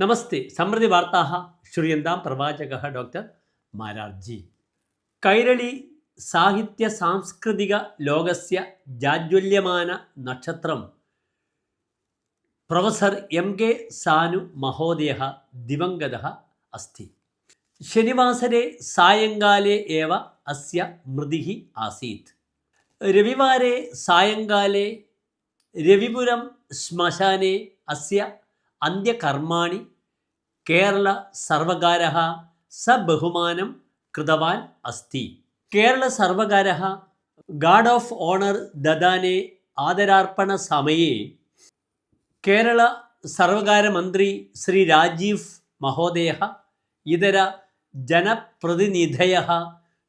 നമസ്തേ. സമൃദ്ധി വാർത്താ ശ്രീയന്താം പ്രവാചക ഡോക്ടർ മാരാർജി. കൈരളി സാഹിത്യ സാംസ്കൃതിക ലോകസ്യ ജാജ്വല്യമാന നക്ഷത്രം. പ്രൊഫസർ എം കെ സാനു മഹോദയ ദിവംഗത അസ്തി ശനിവാസരെ സായങ്കാലേ ഏവ അസ്യ മൃതി ആസീത്. രവിവാരെ സായങ്കാലേ രവിപുരം ശ്മശാനെ അസ്യ അന്ത്യകർമാണി കേരള സർവകാരः സബഹുമാനം കൃതവാൻ അസ്തി കേരള സർവകാര ഗാർഡ് ഓഫ് ഓണർ ദദാനെ ആദരാർപ്പണ സമയെ കേരള സർവകാര മന്ത്രി ശ്രീ രാജീവ് മഹോദയ ഇതര ജനപ്രതിനിധയ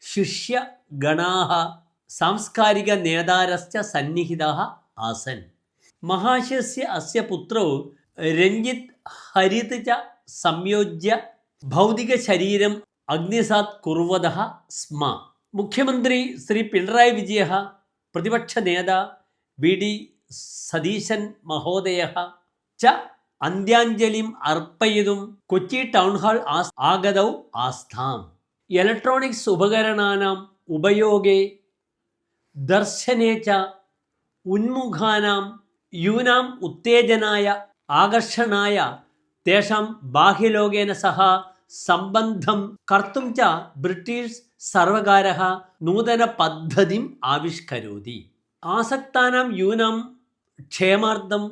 ശിഷ്യഗണാ സാംസ്കാരിക നേതാരശ്ച സന്നിഹിത ആസൻ. മഹാശയസ്യ അസ്യ പുത്രौ രഞ്ജിത്ത് ഹരിതജ സംയോജ്യ ഭൗതിക ശരീരം അഗ്നിസാത് കുർവതः സ്മ. മുഖ്യമന്ത്രി ശ്രീ പിണറായി വിജയ പ്രതിപക്ഷ നേത വി ഡി സതീശൻ മഹോദയ ച അന്ത്യാഞ്ജലിം അർപ്പയിതും കൊച്ചി ടൗൺ ഹാൾ ആഗതൗ ആസ്ഥാം. ഇലക്ട്രോണിക്സ് ഉപകരണാനാം ഉപയോഗേ ദർശനേ ച ഉന്മുഖാനാം യൂനാം ഉത്തേജനായ आकर्षणाय तेषां बाह्यलोकेन सह सम्बन्धं कर्तुं च ब्रिटीश् सर्वकारः नूतनपद्धतिम् आविष्करोति आसक्तानां यूनां क्षेमार्थं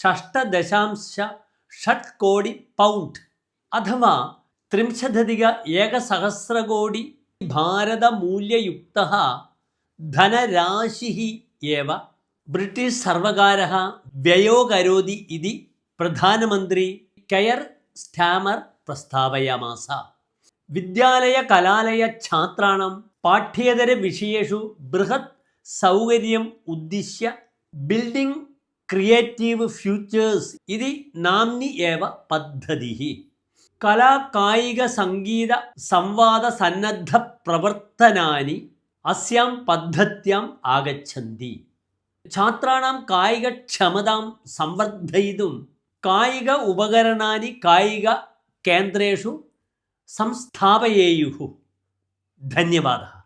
षष्टदशांश षट्कोडि पौण्ड् अथवा त्रिंशदधिक एकसहस्रकोडि भारतमूल्ययुक्तः धनराशिः एव ब्रिटीश् सर्वकारः व्ययो करोति इति പ്രധാനമന്ത്രി കെയർ സ്റ്റാമർ പ്രസ്താവയാമാസ. വിദ്യാലയ കലാലയ ഛാത്രാണം പാഠ്യേതര വിഷയേഷു ബൃഹത് സൗകര്യം ഉദ്ദിശ്യ ബിൽഡിംഗ് ക്രിയേറ്റീവ് ഫ്യൂച്ചേഴ്സ് ഇതി നാംനി ഏവ പദ്ധതി കലാ കായിക സംഗീത സംവാദ സന്നദ്ധ പ്രവർത്തനാനി അസ്യാം പദ്ധത്യാം ആഗച്ഛന്തി. ഛാത്രാണം കായികക്ഷമതാം സംവർദ്ധയിതും കായിക ഉപകരണാനി കായിക കേന്ദ്രേഷു സംസ്ഥാപയേയുഹു. ധന്യവാദः.